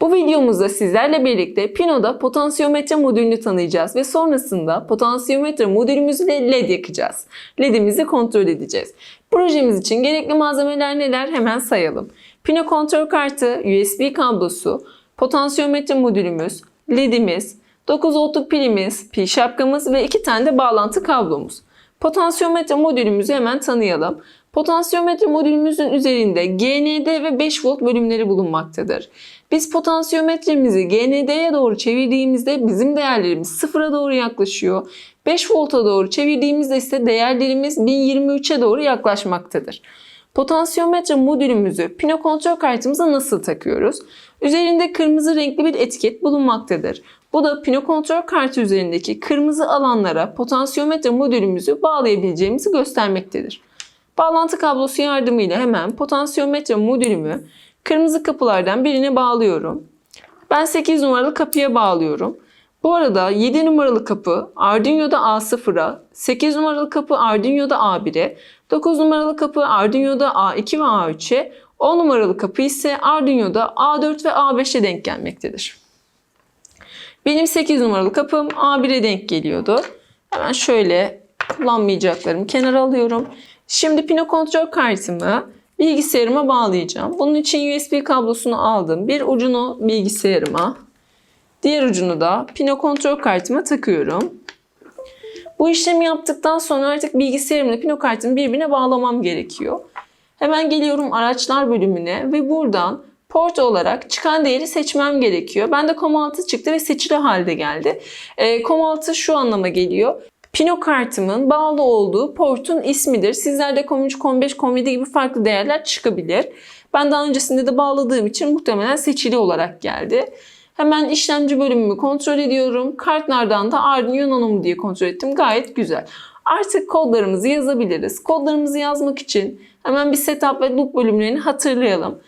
Bu videomuzda sizlerle birlikte Pino'da potansiyometre modülünü tanıyacağız ve sonrasında potansiyometre modülümüzle LED yakacağız. LED'imizi kontrol edeceğiz. Projemiz için gerekli malzemeler neler hemen sayalım. Pino kontrol kartı, USB kablosu, potansiyometre modülümüz, LED'imiz, 9 voltluk pilimiz, pil şapkamız ve 2 tane de bağlantı kablomuz. Potansiyometre modülümüzü hemen tanıyalım. Potansiyometre modülümüzün üzerinde GND ve 5 volt bölümleri bulunmaktadır. Biz potansiyometremizi GND'ye doğru çevirdiğimizde bizim değerlerimiz sıfıra doğru yaklaşıyor. 5 volta doğru çevirdiğimizde ise değerlerimiz 1023'e doğru yaklaşmaktadır. Potansiyometre modülümüzü pino kontrol kartımıza nasıl takıyoruz? Üzerinde kırmızı renkli bir etiket bulunmaktadır. Bu da pino kontrol kartı üzerindeki kırmızı alanlara potansiyometre modülümüzü bağlayabileceğimizi göstermektedir. Bağlantı kablosu yardımıyla hemen potansiyometre modülümü kırmızı kapılardan birine bağlıyorum. Ben 8 numaralı kapıya bağlıyorum. Bu arada 7 numaralı kapı Arduino'da A0'a, 8 numaralı kapı Arduino'da A1'e, 9 numaralı kapı Arduino'da A2 ve A3'e, 10 numaralı kapı ise Arduino'da A4 ve A5'e denk gelmektedir. Benim 8 numaralı kapım A1'e denk geliyordu. Hemen şöyle kullanmayacaklarımı kenara alıyorum. Şimdi pino kontrol kartımı bilgisayarıma bağlayacağım. Bunun için USB kablosunu aldım. Bir ucunu bilgisayarıma, diğer ucunu da pino kontrol kartıma takıyorum. Bu işlemi yaptıktan sonra artık bilgisayarımla pino kartımı birbirine bağlamam gerekiyor. Hemen geliyorum araçlar bölümüne ve buradan port olarak çıkan değeri seçmem gerekiyor. Ben de COM6 çıktı ve seçili halde geldi. E, COM6 şu anlama geliyor. Pino kartımın bağlı olduğu portun ismidir. Sizlerde COM3, COM5, COM7 gibi farklı değerler çıkabilir. Ben daha öncesinde de bağladığım için muhtemelen seçili olarak geldi. Hemen işlemci bölümümü kontrol ediyorum. Kartlardan da Arduino Nano mu diye kontrol ettim. Gayet güzel. Artık kodlarımızı yazabiliriz. Kodlarımızı yazmak için hemen bir setup ve loop bölümlerini hatırlayalım.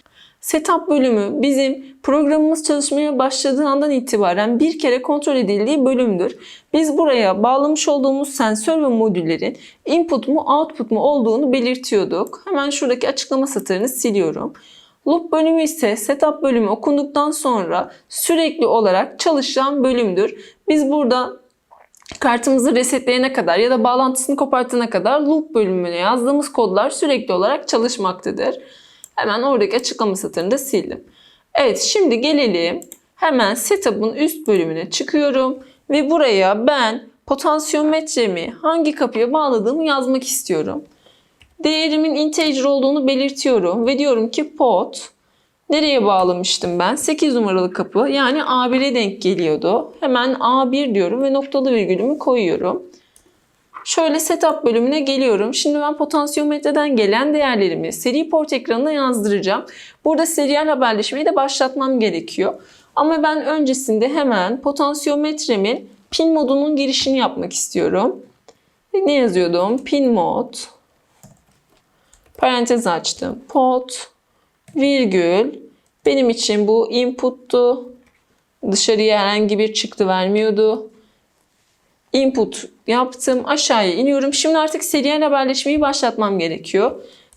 Setup bölümü bizim programımız çalışmaya başladığı andan itibaren bir kere kontrol edildiği bölümdür. Biz buraya bağlamış olduğumuz sensör ve modüllerin input mu output mu olduğunu belirtiyorduk. Hemen şuradaki açıklama satırını siliyorum. Loop bölümü ise setup bölümü okunduktan sonra sürekli olarak çalışan bölümdür. Biz burada kartımızı resetleyene kadar ya da bağlantısını kopartana kadar loop bölümüne yazdığımız kodlar sürekli olarak çalışmaktadır. Hemen oradaki açıklama satırını da sildim. Evet şimdi gelelim hemen setup'ın üst bölümüne çıkıyorum ve buraya ben potansiyometremi hangi kapıya bağladığımı yazmak istiyorum. Değerimin integer olduğunu belirtiyorum ve diyorum ki pot nereye bağlamıştım ben? 8 numaralı kapı yani A1'e denk geliyordu. Hemen A1 diyorum ve noktalı virgülümü koyuyorum. Şöyle setup bölümüne geliyorum. Şimdi ben potansiyometreden gelen değerlerimi seri port ekranına yazdıracağım. Burada serial haberleşmeyi de başlatmam gerekiyor. Ama ben öncesinde hemen potansiyometremin pin modunun girişini yapmak istiyorum. Ne yazıyordum? Pin mod parantez açtım. Pot virgül benim için bu input'tu. Dışarıya herhangi bir çıktı vermiyordu input yaptım. Aşağıya iniyorum. Şimdi artık serial haberleşmeyi başlatmam gerekiyor.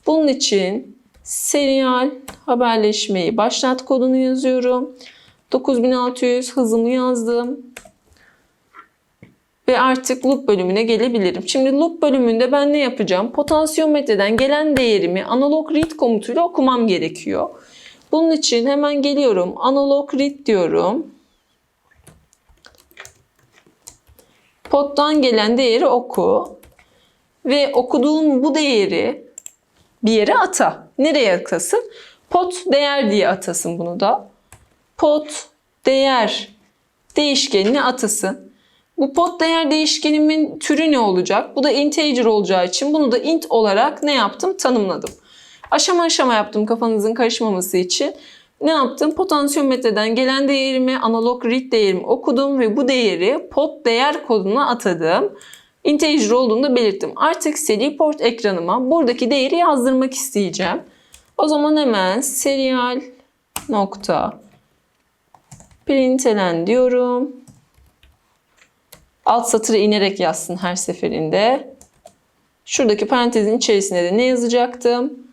Bunun için serial haberleşmeyi başlat kodunu yazıyorum. 9600 hızımı yazdım. Ve artık loop bölümüne gelebilirim. Şimdi loop bölümünde ben ne yapacağım? Potansiyometreden gelen değerimi analog read komutuyla okumam gerekiyor. Bunun için hemen geliyorum. Analog read diyorum. Pottan gelen değeri oku. Ve okuduğun bu değeri bir yere ata. Nereye atasın? Pot değer diye atasın bunu da. Pot değer değişkenine atasın. Bu pot değer değişkenimin türü ne olacak? Bu da integer olacağı için bunu da int olarak ne yaptım? Tanımladım. Aşama aşama yaptım kafanızın karışmaması için. Ne yaptım? Potansiyometreden gelen değerimi, analog read değerimi okudum ve bu değeri pot değer koduna atadım. Integer olduğunu da belirttim. Artık seri port ekranıma buradaki değeri yazdırmak isteyeceğim. O zaman hemen serial nokta println diyorum. Alt satırı inerek yazsın her seferinde. Şuradaki parantezin içerisine de ne yazacaktım?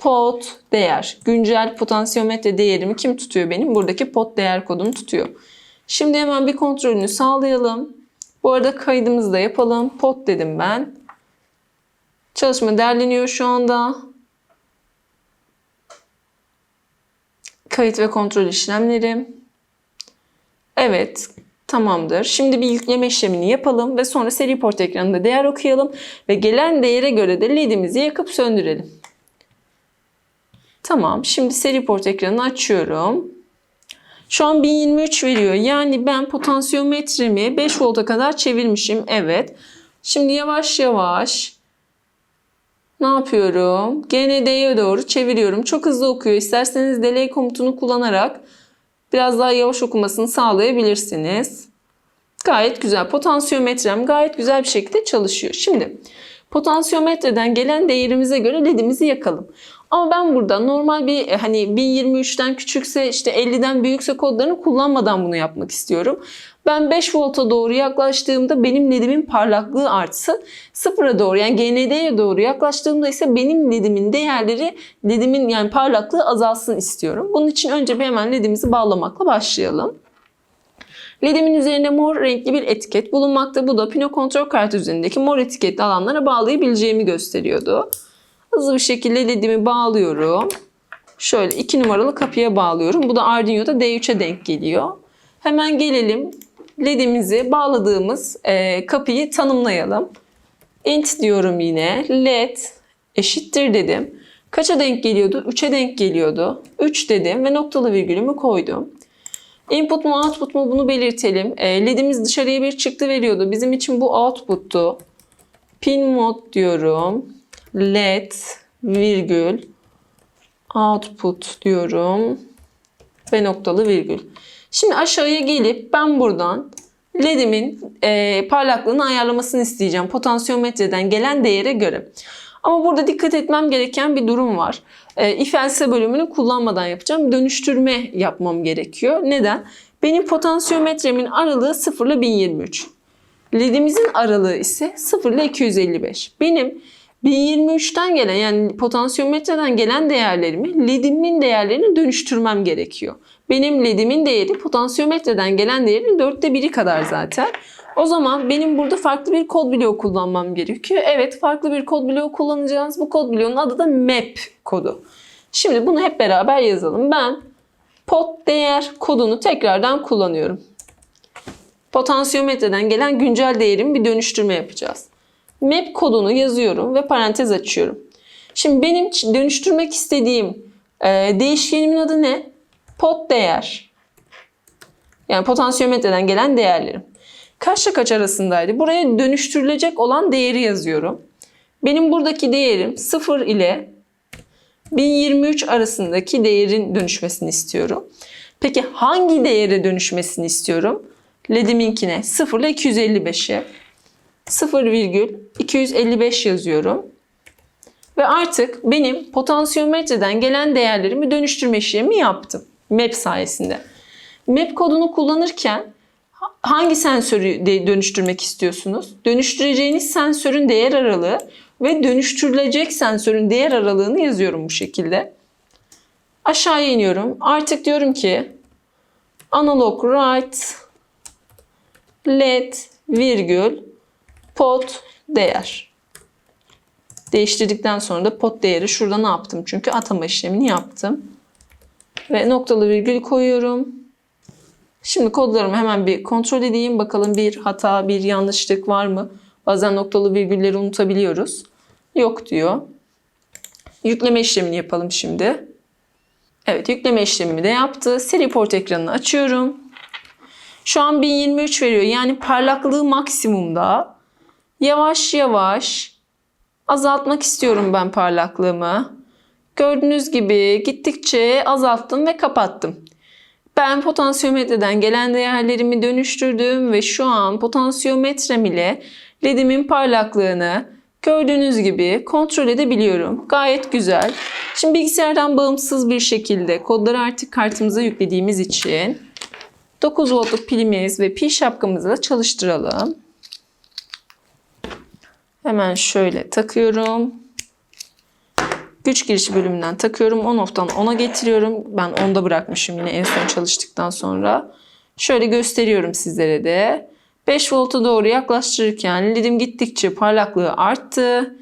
Pot değer. Güncel potansiyometre değerimi kim tutuyor benim? Buradaki pot değer kodunu tutuyor. Şimdi hemen bir kontrolünü sağlayalım. Bu arada kaydımızı da yapalım. Pot dedim ben. Çalışma derleniyor şu anda. Kayıt ve kontrol işlemleri. Evet, tamamdır. Şimdi bir yükleme işlemini yapalım ve sonra seri port ekranında değer okuyalım ve gelen değere göre de ledimizi yakıp söndürelim. Tamam, şimdi seri port ekranını açıyorum. Şu an 1023 veriyor. Yani ben potansiyometremi 5 volta kadar çevirmişim. Evet. Şimdi yavaş yavaş ne yapıyorum? GND'ye doğru çeviriyorum. Çok hızlı okuyor. İsterseniz delay komutunu kullanarak biraz daha yavaş okumasını sağlayabilirsiniz. Gayet güzel. Potansiyometrem gayet güzel bir şekilde çalışıyor. Şimdi potansiyometreden gelen değerimize göre ledimizi yakalım. Ama ben burada normal bir e, hani 1023'ten küçükse işte 50'den büyükse kodlarını kullanmadan bunu yapmak istiyorum. Ben 5 volta doğru yaklaştığımda benim ledimin parlaklığı artsın. Sıfıra doğru yani GND'ye doğru yaklaştığımda ise benim ledimin değerleri ledimin yani parlaklığı azalsın istiyorum. Bunun için önce bir hemen ledimizi bağlamakla başlayalım. LED'imin üzerinde mor renkli bir etiket bulunmakta. Bu da pino kontrol kartı üzerindeki mor etiketli alanlara bağlayabileceğimi gösteriyordu. Hızlı bir şekilde LED'imi bağlıyorum. Şöyle 2 numaralı kapıya bağlıyorum. Bu da Arduino'da D3'e denk geliyor. Hemen gelelim LED'imizi bağladığımız e, kapıyı tanımlayalım. Int diyorum yine. LED eşittir dedim. Kaça denk geliyordu? 3'e denk geliyordu. 3 dedim ve noktalı virgülümü koydum. Input mu output mu bunu belirtelim. E, LED'imiz dışarıya bir çıktı veriyordu. Bizim için bu output'tu. Pin mod diyorum. LED virgül output diyorum ve noktalı virgül. Şimdi aşağıya gelip ben buradan LED'imin e, parlaklığını ayarlamasını isteyeceğim. Potansiyometreden gelen değere göre. Ama burada dikkat etmem gereken bir durum var. E, if else bölümünü kullanmadan yapacağım. Dönüştürme yapmam gerekiyor. Neden? Benim potansiyometremin aralığı 0 ile 1023. LED'imizin aralığı ise 0 ile 255. Benim 1023'ten gelen yani potansiyometreden gelen değerlerimi LED'imin değerlerini dönüştürmem gerekiyor. Benim LED'imin değeri potansiyometreden gelen değerin dörtte biri kadar zaten. O zaman benim burada farklı bir kod bloğu kullanmam gerekiyor. Evet farklı bir kod bloğu kullanacağız. Bu kod bloğunun adı da map kodu. Şimdi bunu hep beraber yazalım. Ben pot değer kodunu tekrardan kullanıyorum. Potansiyometreden gelen güncel değerimi bir dönüştürme yapacağız. Map kodunu yazıyorum ve parantez açıyorum. Şimdi benim dönüştürmek istediğim e, değişkenimin adı ne? Pot değer. Yani potansiyometreden gelen değerlerim. Kaçla kaç arasındaydı? Buraya dönüştürülecek olan değeri yazıyorum. Benim buradaki değerim 0 ile 1023 arasındaki değerin dönüşmesini istiyorum. Peki hangi değere dönüşmesini istiyorum? LED'iminkine 0 ile 255'e. 0,255 yazıyorum. Ve artık benim potansiyometreden gelen değerlerimi dönüştürme işlemi yaptım. Map sayesinde. Map kodunu kullanırken hangi sensörü dönüştürmek istiyorsunuz? Dönüştüreceğiniz sensörün değer aralığı ve dönüştürülecek sensörün değer aralığını yazıyorum bu şekilde. Aşağıya iniyorum. Artık diyorum ki analog write led virgül pot değer. Değiştirdikten sonra da pot değeri şurada ne yaptım? Çünkü atama işlemini yaptım. Ve noktalı virgül koyuyorum. Şimdi kodlarımı hemen bir kontrol edeyim. Bakalım bir hata, bir yanlışlık var mı? Bazen noktalı virgülleri unutabiliyoruz. Yok diyor. Yükleme işlemini yapalım şimdi. Evet yükleme işlemimi de yaptı. Seri port ekranını açıyorum. Şu an 1023 veriyor. Yani parlaklığı maksimumda. Yavaş yavaş azaltmak istiyorum ben parlaklığımı. Gördüğünüz gibi gittikçe azalttım ve kapattım. Ben potansiyometreden gelen değerlerimi dönüştürdüm ve şu an potansiyometrem ile LED'imin parlaklığını gördüğünüz gibi kontrol edebiliyorum. Gayet güzel. Şimdi bilgisayardan bağımsız bir şekilde kodları artık kartımıza yüklediğimiz için 9 voltluk pilimiz ve pil şapkamızı da çalıştıralım. Hemen şöyle takıyorum. Güç girişi bölümünden takıyorum. On off'tan 10'a getiriyorum. Ben 10'da bırakmışım yine en son çalıştıktan sonra. Şöyle gösteriyorum sizlere de. 5 volta doğru yaklaştırırken ledim gittikçe parlaklığı arttı.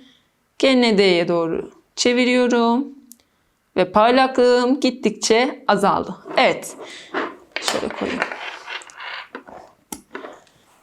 Gene D'ye doğru çeviriyorum. Ve parlaklığım gittikçe azaldı. Evet. Şöyle koyayım.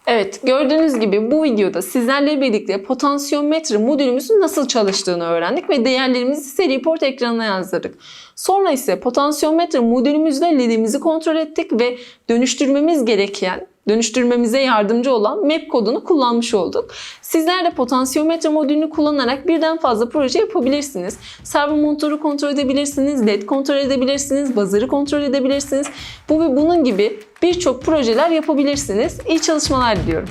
Evet, gördüğünüz gibi bu videoda sizlerle birlikte potansiyometre modülümüzün nasıl çalıştığını öğrendik ve değerlerimizi seri port ekranına yazdırdık. Sonra ise potansiyometre modülümüzle LED'imizi kontrol ettik ve dönüştürmemiz gereken dönüştürmemize yardımcı olan map kodunu kullanmış olduk. Sizler de potansiyometre modülünü kullanarak birden fazla proje yapabilirsiniz. Servo monitörü kontrol edebilirsiniz, led kontrol edebilirsiniz, buzzer'ı kontrol edebilirsiniz. Bu ve bunun gibi birçok projeler yapabilirsiniz. İyi çalışmalar diliyorum.